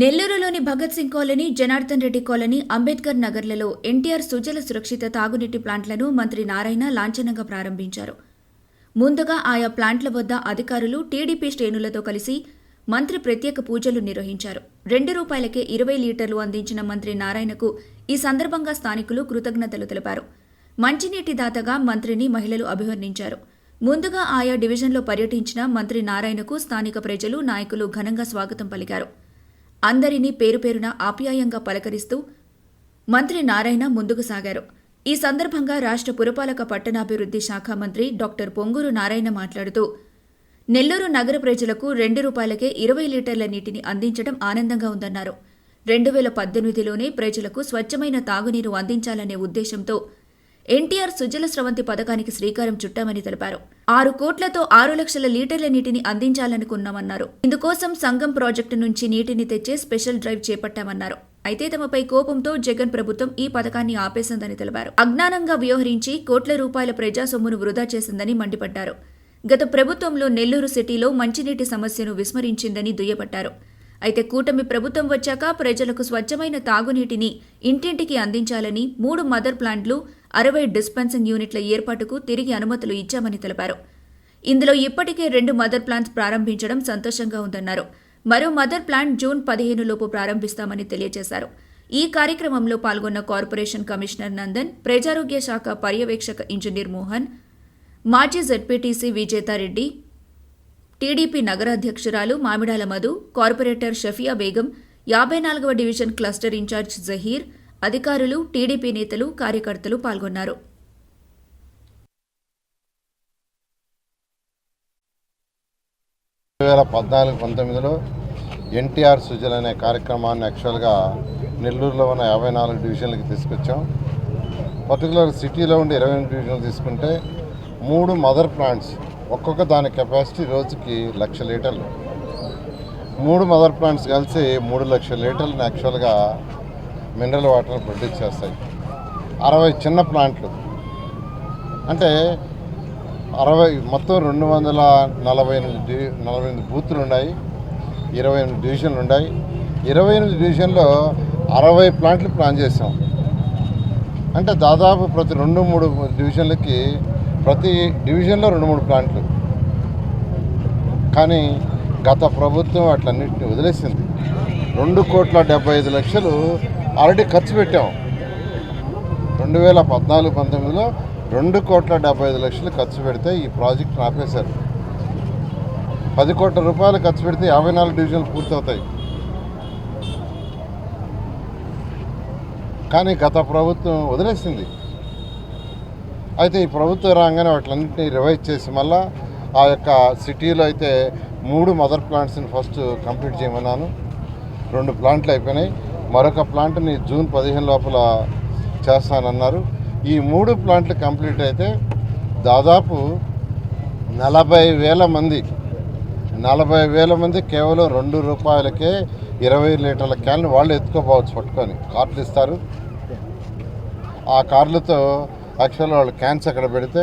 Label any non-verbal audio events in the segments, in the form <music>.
నెల్లూరులోని Bhagat Singh colony Janardhan Reddy colony Ambedkar నగర్లలో ఎన్టీఆర్ సుజల సురక్షిత తాగునీటి ప్లాంట్లను మంత్రి నారాయణ లాంఛనంగా ప్రారంభించారు. ముందుగా ఆయా ప్లాంట్ల వద్ద అధికారులు టీడీపీ శ్రేణులతో కలిసి మంత్రి ప్రత్యేక పూజలు నిర్వహించారు. రెండు రూపాయలకే ఇరవై లీటర్లు అందించిన మంత్రి నారాయణకు ఈ సందర్భంగా స్థానికులు కృతజ్ఞతలు తెలిపారు. మంచినీటి దాతగా మంత్రిని మహిళలు అభివర్ణించారు. ముందుగా ఆయా డివిజన్లో పర్యటించిన మంత్రి నారాయణకు స్థానిక ప్రజలు నాయకులు ఘనంగా స్వాగతం పలికారు. అందరినీ పేరు పేరున ఆప్యాయంగా పలకరిస్తూ మంత్రి నారాయణ ముందుకు సాగారు. ఈ సందర్భంగా రాష్ట్ర పురపాలక పట్టణాభివృద్ధి శాఖ మంత్రి డాక్టర్ పొంగూరు నారాయణ మాట్లాడుతూ నెల్లూరు నగర ప్రజలకు రెండు రూపాయలకే ఇరవై లీటర్ల నీటిని అందించడం ఆనందంగా ఉందన్నారు. రెండు వేల పద్దెనిమిదిలోనే ప్రజలకు స్వచ్ఛమైన తాగునీరు అందించాలనే ఉద్దేశంతో ఎన్టీఆర్ సుజల స్రవంతి పథకానికి శ్రీకారం చుట్టామని తెలిపారు. ఆరు కోట్లతో ఆరు లక్షల లీటర్ల నీటిని అందించాలనుకున్నామన్నారు. ఇందుకోసం సంఘం ప్రాజెక్టు నుంచి నీటిని తెచ్చే స్పెషల్ డ్రైవ్ చేపట్టామన్నారు. అయితే తమపై కోపంతో జగన్ ప్రభుత్వం ఈ పథకాన్ని ఆపేసిందని తెలిపారు. అజ్ఞానంగా వ్యవహరించి కోట్ల రూపాయల ప్రజా సొమ్మును వృధా చేసిందని మండిపడ్డారు. గత ప్రభుత్వంలో నెల్లూరు సిటీలో మంచినీటి సమస్యను విస్మరించిందని దుయ్యబట్టారు. అయితే కూటమి ప్రభుత్వం వచ్చాక ప్రజలకు స్వచ్ఛమైన తాగునీటిని ఇంటింటికి అందించాలని మూడు మదర్ ప్లాంట్లు అరవై డిస్పెన్సింగ్ యూనిట్ల ఏర్పాటుకు తిరిగి అనుమతులు ఇచ్చామని తెలిపారు. ఇందులో ఇప్పటికే రెండు మదర్ ప్లాంట్స్ ప్రారంభించడం సంతోషంగా ఉందన్నారు. మరో మదర్ ప్లాంట్ జూన్ పదిహేనులోపు ప్రారంభిస్తామని తెలియజేశారు. ఈ కార్యక్రమంలో పాల్గొన్న కార్పొరేషన్ కమిషనర్ నందన్ ప్రజారోగ్య శాఖ పర్యవేక్షక ఇంజనీర్ మోహన్ మాజీ జెడ్పీటీసీ విజేతారెడ్డి టీడీపీ నగరాధ్యక్షురాలు మామిడాల మధు కార్పొరేటర్ షఫియా బేగం యాభై నాలుగవ డివిజన్ క్లస్టర్ ఇన్ఛార్జ్ జహీర్ అధికారులు టీడీపీ నేతలు కార్యకర్తలు పాల్గొన్నారు. రెండు వేల పద్నాలుగు పంతొమ్మిదిలో ఎన్టీఆర్ సుజల్ అనే కార్యక్రమాన్ని యాక్చువల్గా నెల్లూరులో ఉన్న యాభై నాలుగు డివిజన్లకి తీసుకొచ్చాం. పర్టికులర్ సిటీలో ఉండి ఇరవై ఎనిమిది డివిజన్లు తీసుకుంటే మూడు మదర్ ప్లాంట్స్ ఒక్కొక్క దాని కెపాసిటీ రోజుకి లక్ష లీటర్లు. మూడు మదర్ ప్లాంట్స్ కలిసి మూడు లక్షల లీటర్లను యాక్చువల్గా మినరల్ వాటర్ ప్రొడ్యూస్ చేస్తాయి. అరవై చిన్న ప్లాంట్లు. అంటే అరవై మొత్తం రెండు వందల నలభై ఎనిమిది డి- నలభై ఎనిమిది బూతులు ఉన్నాయి. ఇరవై ఎనిమిది డివిజన్లు ఉన్నాయి. ఇరవై ఎనిమిది డివిజన్లో అరవై ప్లాంట్లు ప్లాన్ చేసాం అంటే దాదాపు ప్రతి రెండు మూడు డివిజన్లకి ప్రతి డివిజన్లో రెండు మూడు ప్లాంట్లు. కానీ గత ప్రభుత్వం అట్లన్నింటినీ వదిలేసింది. రెండు కోట్ల డెబ్బై ఐదు లక్షలు ఆల్రెడీ ఖర్చు పెట్టాం. రెండు వేల పద్నాలుగు పంతొమ్మిదిలో రెండు కోట్ల డెబ్బై ఐదు లక్షలు ఖర్చు పెడితే ఈ ప్రాజెక్ట్ ఆపేశారు. పది కోట్ల రూపాయలు ఖర్చు పెడితే యాభై నాలుగు డివిజన్లు పూర్తవుతాయి. కానీ గత ప్రభుత్వం వదిలేసింది. అయితే ఈ ప్రభుత్వం రాగానే వాటిలన్నింటినీ రివైజ్ చేసి మళ్ళా ఆ యొక్క సిటీలో అయితే మూడు మదర్ ప్లాంట్స్ని ఫస్ట్ కంప్లీట్ చేయమన్నాను. రెండు ప్లాంట్లు అయిపోయినాయి. మరొక ప్లాంట్ని జూన్ పదిహేను లోపల చేస్తానన్నారు. ఈ మూడు ప్లాంట్లు కంప్లీట్ అయితే దాదాపు నలభై వేల మంది నలభై వేల మంది కేవలం రెండు రూపాయలకే ఇరవై లీటర్ల క్యాన్లు వాళ్ళు ఎత్తుకోపోవచ్చు పట్టుకొని కార్లు ఇస్తారు. ఆ కార్లతో యాక్చువల్ వాళ్ళు క్యాన్స్ అక్కడ పెడితే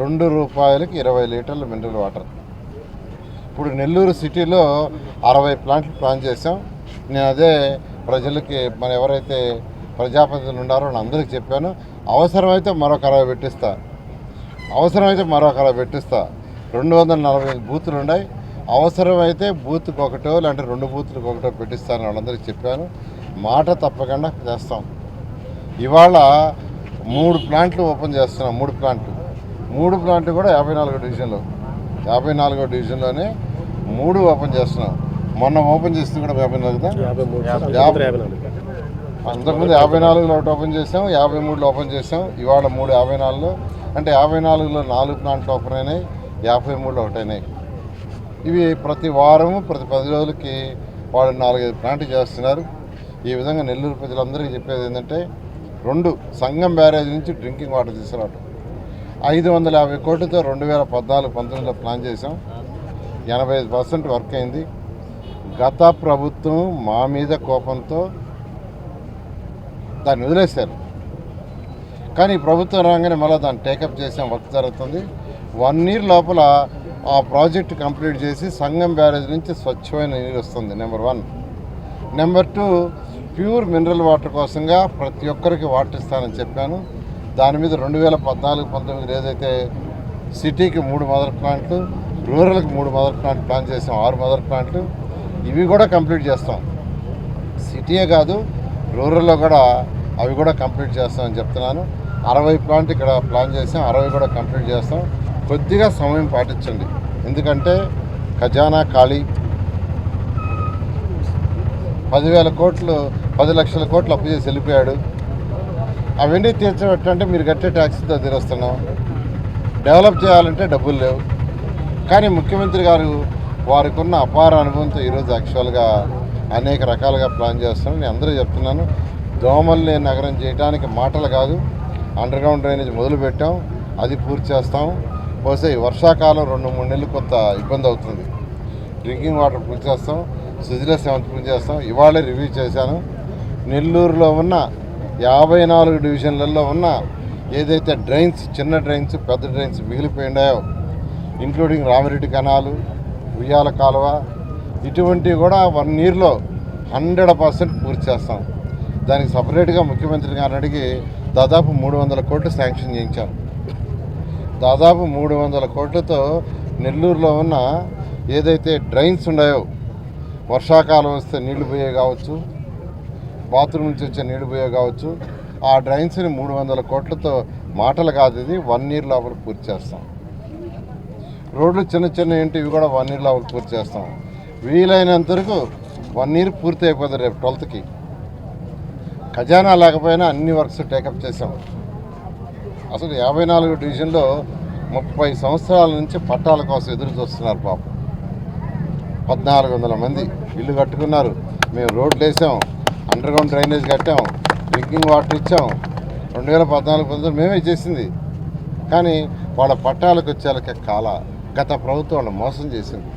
రెండు రూపాయలకి ఇరవై లీటర్ల మినరల్ వాటర్. ఇప్పుడు నెల్లూరు సిటీలో అరవై ప్లాంట్లు ప్లాన్ చేసాం నేను అదే ప్రజలకి మన ఎవరైతే ప్రజాప్రతినిధులు ఉన్నారో నేను అందరికీ చెప్పాను అవసరమైతే మరొక అరవై పెట్టిస్తా. అవసరమైతే మరొక అరవై పెట్టిస్తా. రెండు వందల నలభై ఐదు బూతులు ఉన్నాయి. అవసరమైతే బూత్కి ఒకటో లేదంటే రెండు బూతులకు ఒకటో పెట్టిస్తాను వాళ్ళందరికీ చెప్పాను. మాట తప్పకుండా చేస్తాం. ఇవాళ మూడు ప్లాంట్లు ఓపెన్ చేస్తున్నాం మూడు ప్లాంట్లు. మూడు ప్లాంట్లు కూడా యాభై నాలుగో డివిజన్లో. యాభై నాలుగో డివిజన్లోనే మూడు ఓపెన్ చేస్తున్నాం. మొన్న ఓపెన్ చేస్తే కూడా యాభై నాలుగుదా యాభై అంతకుముందు యాభై నాలుగులో ఒకటి ఓపెన్ చేసాం యాభై మూడులో ఓపెన్ చేసాం ఇవాళ మూడు యాభై నాలుగులో. అంటే యాభై నాలుగులో నాలుగు ప్లాంట్లు ఓపెన్ అయినాయి యాభై మూడులో ఒకటి అయినాయి. ఇవి ప్రతి వారము ప్రతి పది రోజులకి వాళ్ళు నాలుగైదు ప్లాంట్లు చేస్తున్నారు. ఈ విధంగా నెల్లూరు ప్రజలందరికీ చెప్పేది ఏంటంటే రెండు సంగం బ్యారేజ్ నుంచి డ్రింకింగ్ వాటర్ తీసుకురావటం. ఐదు వందల యాభై కోట్లతో రెండు వేల పద్నాలుగు పంతొమ్మిదిలో ప్లాన్ చేసాం. ఎనభై ఐదు పర్సెంట్ వర్క్ అయింది. గత ప్రభుత్వం మా మీద కోపంతో దాన్ని వదిలేశారు. కానీ ఈ ప్రభుత్వం రాగానే మళ్ళీ దాన్ని టేకప్ చేసే వర్క్ జరుగుతుంది. వన్ ఇయర్ లోపల ఆ ప్రాజెక్ట్ కంప్లీట్ చేసి సంగం బ్యారేజ్ నుంచి స్వచ్ఛమైన నీరు వస్తుంది number one number two pure mineral water కోసంగా ప్రతి ఒక్కరికి వాటర్ ఇస్తానని చెప్పాను. దాని మీద రెండు వేల పద్నాలుగు పంతొమ్మిది ఏదైతే సిటీకి మూడు మదర్ ప్లాంట్లు రూరల్కి మూడు మదర్ ప్లాంట్ ప్లాన్ చేసాం ఆరు మదర్ ప్లాంట్లు ఇవి కూడా కంప్లీట్ చేస్తాం. సిటీయే కాదు రూరల్లో కూడా అవి కూడా కంప్లీట్ చేస్తామని చెప్తున్నాను. అరవై ప్లాంట్ ఇక్కడ ప్లాన్ చేసాం అరవై కూడా కంప్లీట్ చేస్తాం. కొద్దిగా సమయం పాటించండి. ఎందుకంటే ఖజానా ఖాళీ. పదివేల కోట్లు పది లక్షల కోట్లు అప్పు చేసి వెళ్ళిపోయాడు. అవన్నీ తీర్చబెట్టంటే మీరు కట్టే ట్యాక్సీతో తీరుస్తున్నాం. డెవలప్ చేయాలంటే డబ్బులు లేవు. కానీ ముఖ్యమంత్రి గారు వారికి ఉన్న అపార అనుభవంతో ఈరోజు యాక్చువల్గా అనేక రకాలుగా ప్లాన్ చేస్తున్నాను. నేను అందరూ చెప్తున్నాను దోమలు లేని నగరం చేయడానికి మాటలు కాదు అండర్ గ్రౌండ్ డ్రైనేజ్ మొదలుపెట్టాం అది పూర్తి చేస్తాం. బహుశా ఈ వర్షాకాలం రెండు మూడు నెలలు కొంత ఇబ్బంది అవుతుంది. డ్రింకింగ్ వాటర్ పూర్తి చేస్తాం సుజిల సెవెంత్ పూర్తి చేస్తాం. ఇవాళే రివ్యూ చేశాను. నెల్లూరులో ఉన్న యాభై నాలుగు డివిజన్లలో ఉన్న ఏదైతే డ్రైన్స్ చిన్న డ్రైన్స్ పెద్ద డ్రైన్స్ మిగిలిపోయినాయో ఇంక్లూడింగ్ రామిరెడ్డి కణాలు ఉయ్యాల కాలువ ఇటువంటివి కూడా వన్ ఇయర్లో హండ్రెడ్ పర్సెంట్ పూర్తి చేస్తాం. దానికి సపరేట్గా ముఖ్యమంత్రి గారిని అడిగి దాదాపు మూడు వందల కోట్లు శాంక్షన్ చేయించాం దాదాపు మూడు వందల కోట్లతో నెల్లూరులో ఉన్న ఏదైతే డ్రైన్స్ ఉన్నాయో వర్షాకాలం వస్తే నీళ్ళు పోయే కావచ్చు బాత్రూమ్ నుంచి వచ్చే నీళ్ళు పోయే కావచ్చు ఆ డ్రైన్స్ని మూడు వందల కోట్లతో మాటలు కాదు ఇది వన్ ఇయర్ లోపల పూర్తి చేస్తాం. రోడ్లు చిన్న చిన్న ఏంటి ఇవి కూడా వన్ ఇయర్ లోపల పూర్తి చేస్తాం. వీలైనంత వరకు వన్ ఇయర్ పూర్తి అయిపోతుంది రేపు ట్వెల్త్కి ఖజానా లేకపోయినా అన్ని వర్క్స్ టేకప్ చేసాం అసలు యాభై నాలుగు డివిజన్లో ముప్పై సంవత్సరాల నుంచి పట్టాల కోసం ఎదురు చూస్తున్నారు పాపం పద్నాలుగు వందల మంది ఇల్లు కట్టుకున్నారు. మేము రోడ్లు వేసాం అండర్గ్రౌండ్ డ్రైనేజ్ కట్టాం డ్రింకింగ్ వాటర్ ఇచ్చాం. రెండు వేల పద్నాలుగు పంతొమ్మిది మేమే చేసింది. కానీ వాళ్ళ పట్టాలకు వచ్చేలకే కాల గత ప్రభుత్వం వాళ్ళని మోసం చేసింది.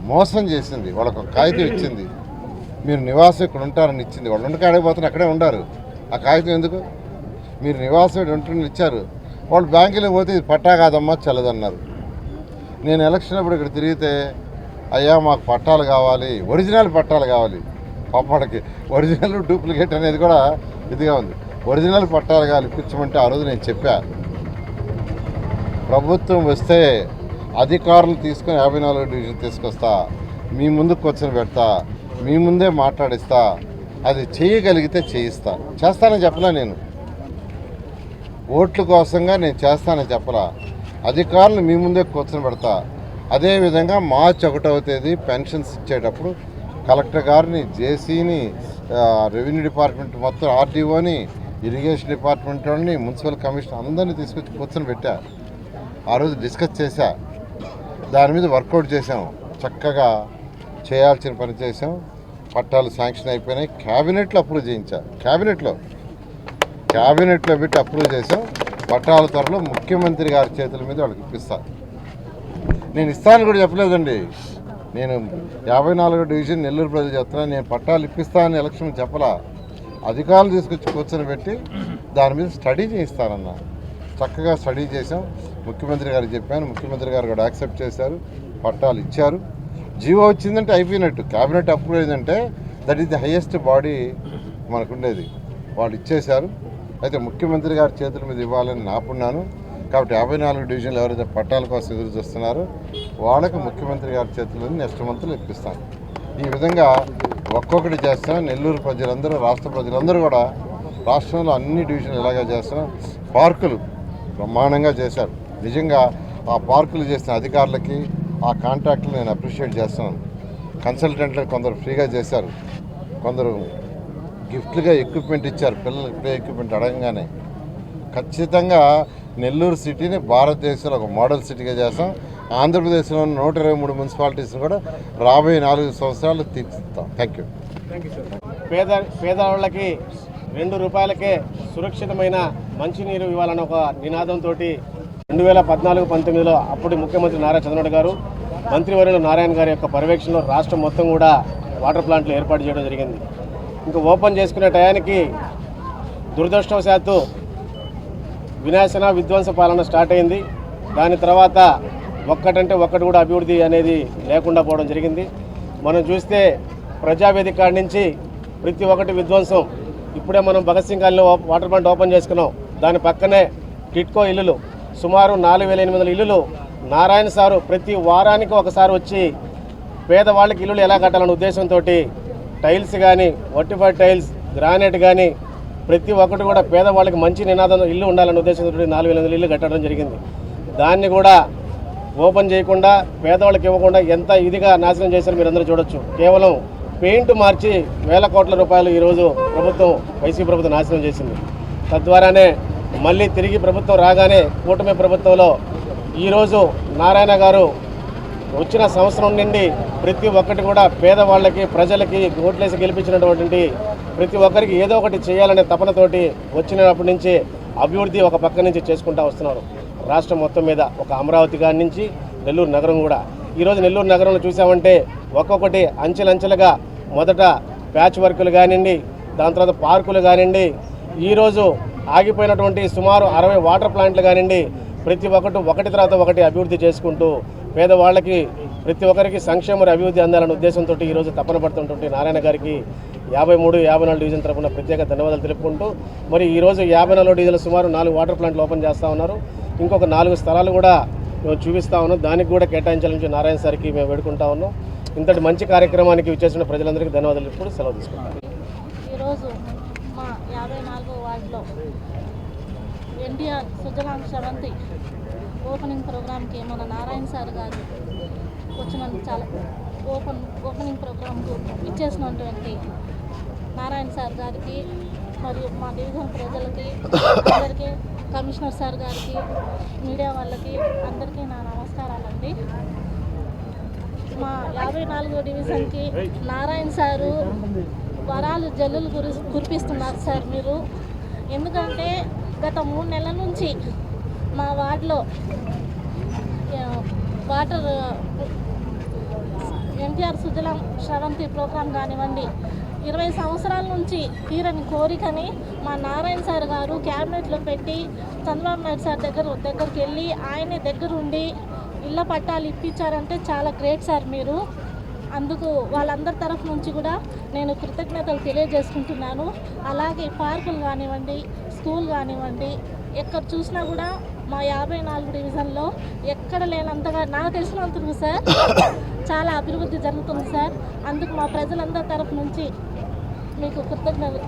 మోసం చేసింది. వాళ్ళకు ఒక కాగితం <laughs> ఇచ్చింది. మీరు నివాసం ఇక్కడ ఉంటారని ఇచ్చింది. వాళ్ళు ఉండక అడగబోతున్నారు అక్కడే ఉండారు. ఆ కాగితం ఎందుకు? మీరు నివాసం ఇక్కడ ఉంటుందని ఇచ్చారు. వాళ్ళు బ్యాంకులో పోతే ఇది పట్టా కాదమ్మా చల్లదన్నారు. నేను ఎలక్షన్ అప్పుడు ఇక్కడ తిరిగితే అయ్యా మాకు పట్టాలు కావాలి ఒరిజినల్ పట్టాలు కావాలి. పాపడికి ఒరిజినల్ డూప్లికేట్ అనేది కూడా ఇదిగా ఉంది. ఒరిజినల్ పట్టాలు కావాలి ఇప్పించమంటే ఆ రోజు నేను చెప్పా. ప్రభుత్వం వస్తే అధికారులు తీసుకొని యాభై నాలుగో డివిజన్ తీసుకొస్తా. మీ ముందుకు కూర్చొని పెడతా. మీ ముందే మాట్లాడిస్తా. అది చేయగలిగితే చేయిస్తా. చేస్తానని చెప్పలే నేను? ఓట్ల కోసంగా నేను చేస్తానని చెప్పలా అధికారులు మీ ముందే కూర్చొని పెడతా. అదేవిధంగా మార్చి ఒకటవ తేదీ పెన్షన్స్ ఇచ్చేటప్పుడు కలెక్టర్ గారిని జేసీని రెవెన్యూ డిపార్ట్మెంట్ మొత్తం ఆర్డీఓని ఇరిగేషన్ డిపార్ట్మెంట్ వాళ్ళని మున్సిపల్ కమిషన్ అందరినీ తీసుకొచ్చి కూర్చొని పెట్టా. ఆ రోజు డిస్కస్ చేశా. దాని మీద వర్కౌట్ చేసాం చక్కగా చేయాల్సిన పని చేసాం పట్టాలు శాంక్షన్ అయిపోయినాయి. క్యాబినెట్లో అప్రూవ్ చేయించా. క్యాబినెట్లో. క్యాబినెట్లో పెట్టి అప్రూవ్ చేసాం పట్టాల త్వరలో ముఖ్యమంత్రి గారి చేతుల మీద వాళ్ళకి ఇప్పిస్తా. నేను ఇస్తాను కూడా చెప్పలేదండి. నేను యాభై నాలుగో డివిజన్ నెల్లూరు ప్రజలు చెప్తున్నాను నేను పట్టాలు ఇప్పిస్తా అని ఎలక్షన్ చెప్పలా. అధికారులు తీసుకొచ్చి కూర్చొని పెట్టి దాని మీద స్టడీ చేయిస్తానన్నా. చక్కగా స్టడీ చేసాం ముఖ్యమంత్రి గారికి చెప్పాను ముఖ్యమంత్రి గారు కూడా యాక్సెప్ట్ చేశారు పట్టాలు ఇచ్చారు. జీవో వచ్చిందంటే అయిపోయినట్టు. క్యాబినెట్ అప్రూవ్ అయిందంటే that is the highest body మనకుండేది. వాళ్ళు ఇచ్చేశారు. అయితే ముఖ్యమంత్రి గారి చేతుల మీద ఇవ్వాలని నాపున్నాను కాబట్టి యాభై నాలుగు డివిజన్లు ఎవరైతే పట్టాల కోసం ఎదురు చూస్తున్నారో వాళ్ళకు ముఖ్యమంత్రి గారి చేతుల్లో నెక్స్ట్ మంత్లో ఇప్పిస్తాను. ఈ విధంగా ఒక్కొక్కటి చేస్తాం. నెల్లూరు ప్రజలందరూ రాష్ట్ర ప్రజలందరూ కూడా రాష్ట్రంలో అన్ని డివిజన్లు ఇలాగే చేస్తున్నాం పార్కులు బ్రహ్మాండంగా చేశారు. నిజంగా ఆ పార్కులు చేసిన అధికారులకి ఆ కాంట్రాక్టులు నేను అప్రిషియేట్ చేస్తున్నాను. కన్సల్టెంట్లు కొందరు ఫ్రీగా చేశారు. కొందరు గిఫ్ట్లుగా ఎక్విప్మెంట్ ఇచ్చారు. పిల్లలకి ప్లే ఎక్విప్మెంట్ అడగంగానే. ఖచ్చితంగా నెల్లూరు సిటీని భారతదేశంలో ఒక మోడల్ సిటీగా చేస్తాం. ఆంధ్రప్రదేశ్లో ఉన్న నూట ఇరవై మూడు మున్సిపాలిటీస్ని కూడా రాబోయే నాలుగు సంవత్సరాలు తీర్చిస్తాం. థ్యాంక్ యూ పేద పేదవాళ్ళకి రెండు రూపాయలకే సురక్షితమైన మంచినీరు ఇవ్వాలని ఒక నినాదంతో రెండు వేల పద్నాలుగు పంతొమ్మిదిలో అప్పటి ముఖ్యమంత్రి నారా చంద్రబాబు గారు మంత్రివర్యులు నారాయణ గారి యొక్క పర్యవేక్షణలో రాష్ట్రం మొత్తం కూడా వాటర్ ప్లాంట్లు ఏర్పాటు చేయడం జరిగింది. ఇంకా ఓపెన్ చేసుకునే టయానికి దురదృష్టవశాత్తు వినాశన విధ్వంస పాలన స్టార్ట్ అయింది. దాని తర్వాత ఒక్కటంటే ఒక్కటి కూడా అభివృద్ధి అనేది లేకుండా పోవడం జరిగింది. మనం చూస్తే ప్రజావేదిక కాడి నుంచి ప్రతి ఒక్కటి విధ్వంసం. ఇప్పుడే మనం Bhagat Singh colony water plant open చేసుకున్నాం. దాని పక్కనే టిట్కో ఇల్లులు. సుమారు నాలుగు వేల ఎనిమిది వందల ఇల్లులు నారాయణ సారు ప్రతి వారానికి ఒకసారి వచ్చి పేదవాళ్ళకి ఇల్లులు ఎలా కట్టాలనే ఉద్దేశంతో టైల్స్ కానీ వర్టిఫైడ్ టైల్స్ గ్రానైట్ కానీ ప్రతి ఒక్కటి కూడా పేదవాళ్ళకి మంచి నినాదం ఇల్లు ఉండాలనే ఉద్దేశంతో నాలుగు వేల ఇల్లు కట్టడం జరిగింది. దాన్ని కూడా ఓపెన్ చేయకుండా పేదవాళ్ళకి ఇవ్వకుండా ఎంత ఇదిగా నాశనం చేశారో మీరు అందరూ చూడొచ్చు. కేవలం పెయింట్ మార్చి వేల కోట్ల రూపాయలు ఈరోజు ప్రభుత్వం వైసీపీ ప్రభుత్వం నాశనం చేసింది. తద్వారానే మళ్ళీ తిరిగి ప్రభుత్వం రాగానే కూటమి ప్రభుత్వంలో ఈరోజు నారాయణ గారు వచ్చిన సంవత్సరం నుండి ప్రతి ఒక్కటి కూడా పేదవాళ్ళకి ప్రజలకి ఓట్లేసి గెలిపించినటువంటి ప్రతి ఒక్కరికి ఏదో ఒకటి చేయాలనే తపనతోటి వచ్చినప్పటి నుంచి అభివృద్ధి ఒక పక్క నుంచి చేసుకుంటా వస్తున్నారు. రాష్ట్రం మొత్తం మీద ఒక అమరావతి గారి నుంచి నెల్లూరు నగరం కూడా. ఈరోజు నెల్లూరు నగరంలో చూసామంటే ఒక్కొక్కటి అంచెలంచెలుగా మొదట ప్యాచ్ వర్కులు కానివ్వండి దాని తర్వాత పార్కులు కానివ్వండి ఈరోజు ఆగిపోయినటువంటి సుమారు అరవై వాటర్ ప్లాంట్లు కానివ్వండి ప్రతి ఒక్కటి ఒకటి తర్వాత ఒకటి అభివృద్ధి చేసుకుంటూ పేదవాళ్ళకి ప్రతి ఒక్కరికి సంక్షేమ అభివృద్ధి అందాలనే ఉద్దేశంతో ఈరోజు తపన పడుతున్నటువంటి నారాయణ గారికి యాభై మూడు యాభై నాలుగు డివిజన్ తరఫున ప్రత్యేక ధన్యవాదాలు తెలుపుకుంటూ మరి ఈరోజు యాభై నాలుగు డివిజన్లు సుమారు నాలుగు వాటర్ ప్లాంట్లు ఓపెన్ చేస్తూ ఉన్నారు. ఇంకొక నాలుగు స్థలాలు కూడా మేము చూపిస్తా ఉన్నాం. దానికి కూడా కేటాయించాలని నారాయణ సార్కి మేము వేడుకుంటా ఉన్నాం. ఇంతటి మంచి కార్యక్రమానికి విచ్చేసిన ప్రజలందరికీ ధన్యవాదాలు ఇప్పుడు సెలవు తీసుకుంటాం. ఈరోజు మా యాభై నాలుగో వార్డులో ఇండియా సుజలాం శ్రవంతి ఓపెనింగ్ ప్రోగ్రామ్కి మన నారాయణ సార్ గారు వచ్చినందుకు చాలా ఓపెన్ ఓపెనింగ్ ప్రోగ్రాంకు ఇచ్చేసినటువంటి నారాయణ సార్ గారికి మరియు మా డివిజన్ ప్రజలకి అందరికీ కమిషనర్ సార్ గారికి మీడియా వాళ్ళకి అందరికీ నా నమస్కారాలండి. మా యాభై నాలుగో డివిజన్కి నారాయణ సారు వరాలు జల్లులు కురి కురిపిస్తున్నారు సార్ మీరు. ఎందుకంటే గత మూడు నెలల నుంచి మా వార్డులో వాటర్ ఎన్టీఆర్ సుజలం శ్రవంతి ప్రోగ్రాం కానివ్వండి ఇరవై సంవత్సరాల నుంచి తీరని కోరికని మా నారాయణ సార్ గారు క్యాబినెట్లో పెట్టి చంద్రబాబు నాయుడు సార్ దగ్గర దగ్గరికి వెళ్ళి ఆయనే దగ్గరుండి ఇళ్ళ పట్టాలు ఇప్పించారంటే చాలా గ్రేట్ సార్ మీరు. అందుకు వాళ్ళందరి తరఫు నుంచి కూడా నేను కృతజ్ఞతలు తెలియజేసుకుంటున్నాను. అలాగే పార్కులు కానివ్వండి స్కూల్ కానివ్వండి ఎక్కడ చూసినా కూడా మా యాభై నాలుగు డివిజన్లో ఎక్కడ లేనంతగా నాకు తెలిసినంతకు సార్. చాలా అభివృద్ధి జరుగుతుంది సార్. అందుకు మా ప్రజలందరి తరఫు నుంచి మీకు కృతజ్ఞతలు.